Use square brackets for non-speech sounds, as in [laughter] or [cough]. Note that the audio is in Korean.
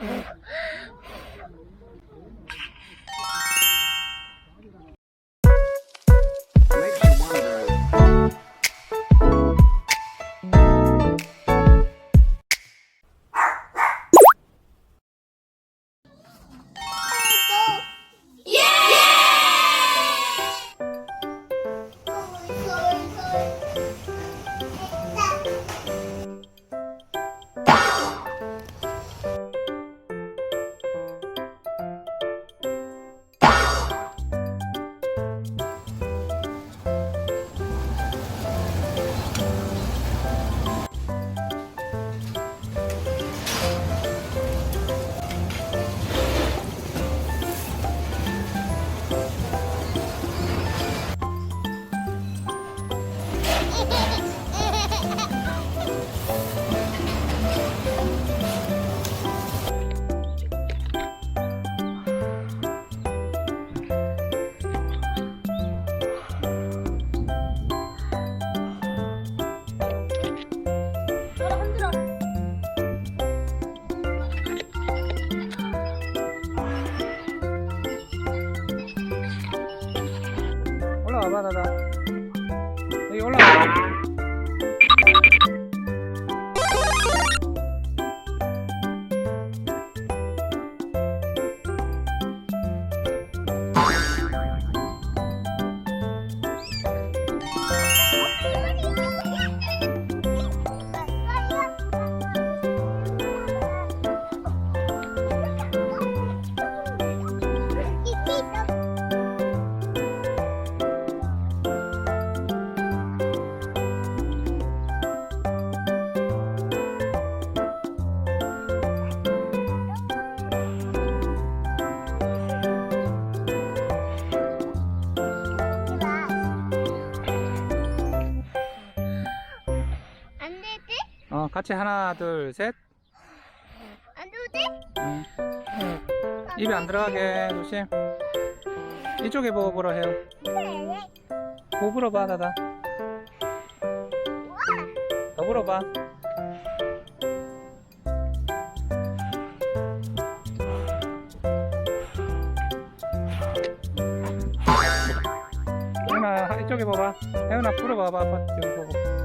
Mm-hmm. [laughs] 올라와봐 다다 어 같이 하나 둘 셋. 안 되지? 응. 입에 안 들어가게 조심. 이쪽에 보고 불어 해요. 보고 불어봐 다다. 더 불어봐. 혜은아 이쪽에 봐봐. 혜은아 불어봐봐 아빠. 여기 보고